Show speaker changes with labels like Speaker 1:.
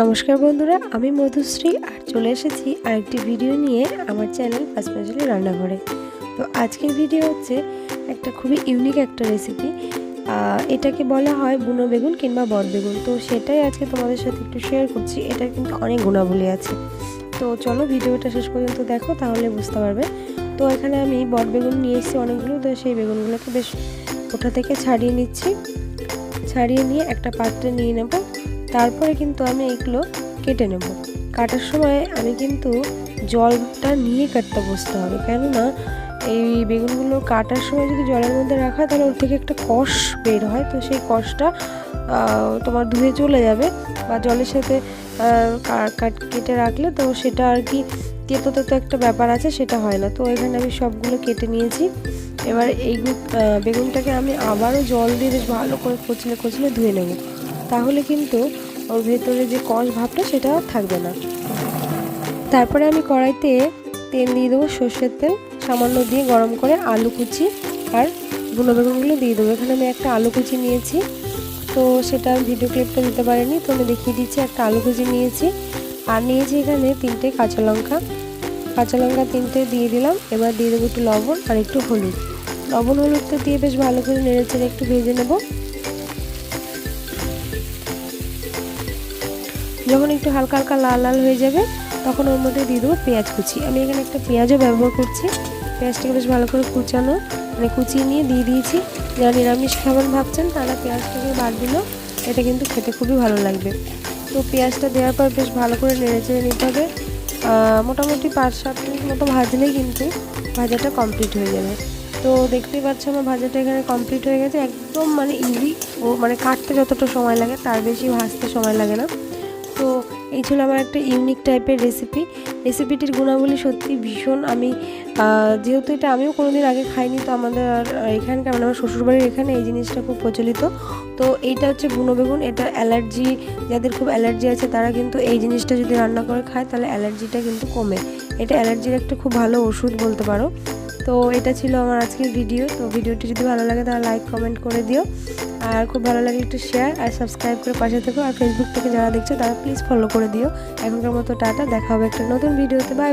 Speaker 1: নমস্কার বন্ধুরা, আমি মধুশ্রী আর চলে এসেছি আরেকটি ভিডিও নিয়ে আমার চ্যানেল পাঁচপাঁচালি রান্নাঘরে। তো আজকের ভিডিও হচ্ছে একটা খুবই ইউনিক একটা রেসিপি এটাকে বলা হয় বুনো বেগুন কিংবা বট বেগুন। তো সেটাই আজকে তোমাদের সাথে একটু শেয়ার করছি, এটার কিন্তু অনেক গুণাবলী আছে। তো চলো ভিডিওটা শেষ পর্যন্ত দেখো, তাহলে বুঝতে পারবে। তো এখানে আমি বট বেগুন নিয়ে এসেছি অনেকগুলো, তো সেই বেগুনগুলোকে বেশ ওটা থেকে ছাড়িয়ে নিচ্ছি। ছাড়িয়ে নিয়ে একটা পাত্রে নিয়ে নেব। তারপরে কিন্তু আমি এগুলো কেটে নেব। কাটার সময় আমি কিন্তু জলটা নিয়ে কাটতে বসতে হবে। কেননা এই বেগুনগুলো কাটার সময় যদি জলের মধ্যে রাখা তাহলে ওর থেকে একটা কষ বের হয়। তো সেই কষটা তোমার ধুয়ে চলে যাবে বা জলের সাথে কেটে রাখলে তো সেটা আর কি তেতো তেতো একটা ব্যাপার আছে, সেটা হয় না। তো এখানে আমি সবগুলো কেটে নিয়েছি। এবার এই বেগুনটাকে আমি আবারও জল দিয়ে বেশ ভালো করে কচলে কচলে ধুয়ে নেব। তাহলে কিন্তু ওর ভেতরে যে কষ ভাবটা সেটা থাকবে না। তারপরে আমি কড়াইতে তেল দিয়ে দেবো সর্ষের তেল, সামান্য দিয়ে গরম করে আলু কুচি আর বুনো বেগুনগুলো দিয়ে দেবো। এখানে আমি একটা আলু কুচি নিয়েছি, তো সেটা ভিডিও ক্লিপটা দিতে পারিনি, তো আমি দেখিয়ে দিচ্ছি একটা আলু কুচি নিয়েছি। আর নিয়েছি এখানে তিনটে কাঁচা লঙ্কা। কাঁচা লঙ্কা তিনটে দিয়ে দিলাম, এবার দিয়ে দেবো একটু লবণ আর একটু হলুদ। লবণ হলুদটা দিয়ে বেশ ভালো করে নেড়ে চেড়ে একটু ভেজে নেব। যখন একটু হালকা হালকা লাল লাল হয়ে যাবে, তখন ওর মধ্যে দিয়ে দেবো পেঁয়াজ কুচি। আমি এখানে একটা পেঁয়াজও ব্যবহার করছি। পেঁয়াজটাকে বেশ ভালো করে কুচানো মানে কুচিয়ে নিয়ে দিয়ে দিয়েছি। যারা নিরামিষ খাবার ভাবছেন, তারা পেঁয়াজটাকে বাদ দিল। এটা কিন্তু খেতে খুবই ভালো লাগবে। তো পেঁয়াজটা দেওয়ার পর বেশ ভালো করে নেড়ে চেড়ে নিতে হবে। মোটামুটি পাঁচ সাত মিনিট মতো ভাজলেই কিন্তু ভাজাটা কমপ্লিট হয়ে যাবে। তো দেখতেই পাচ্ছ আমার ভাজাটা এখানে কমপ্লিট হয়ে গেছে। একদম মানে ইজি ও মানে কাটতে যতটা সময় লাগে, তার বেশি ভাজতে সময় লাগে না। তো এই ছিল আমার একটা ইউনিক টাইপের রেসিপি রেসিপিটির গুণাবলী সত্যি ভীষণ। আমি যেহেতু এটা আমিও কোনোদিন আগে খাইনি, তো আমাদের আর এখানকার মানে আমার শ্বশুরবাড়ির এখানে এই জিনিসটা খুব প্রচলিত। তো এইটা হচ্ছে বুনো বেগুন। এটা অ্যালার্জি, যাদের খুব অ্যালার্জি আছে, তারা কিন্তু এই জিনিসটা যদি রান্না করে খায়, তাহলে অ্যালার্জিটা কিন্তু কমে। এটা অ্যালার্জির একটা খুব ভালো ওষুধ বলতে পারো। তো এটা ছিল আমার আজকের ভিডিও তো ভিডিওটি যদি ভালো লাগে তাহলে লাইক কমেন্ট করে দিও। আর খুব ভালো লাগে একটু শেয়ার আর সাবস্ক্রাইব করে পাশে থেকো। আর ফেসবুক থেকে যারা দেখছ তারা প্লিজ ফলো করে দিও। এখনকার মতো টাটা, দেখা হবে একটা নতুন ভিডিওতে বাই